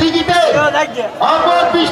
টিকিটে অপর বিশ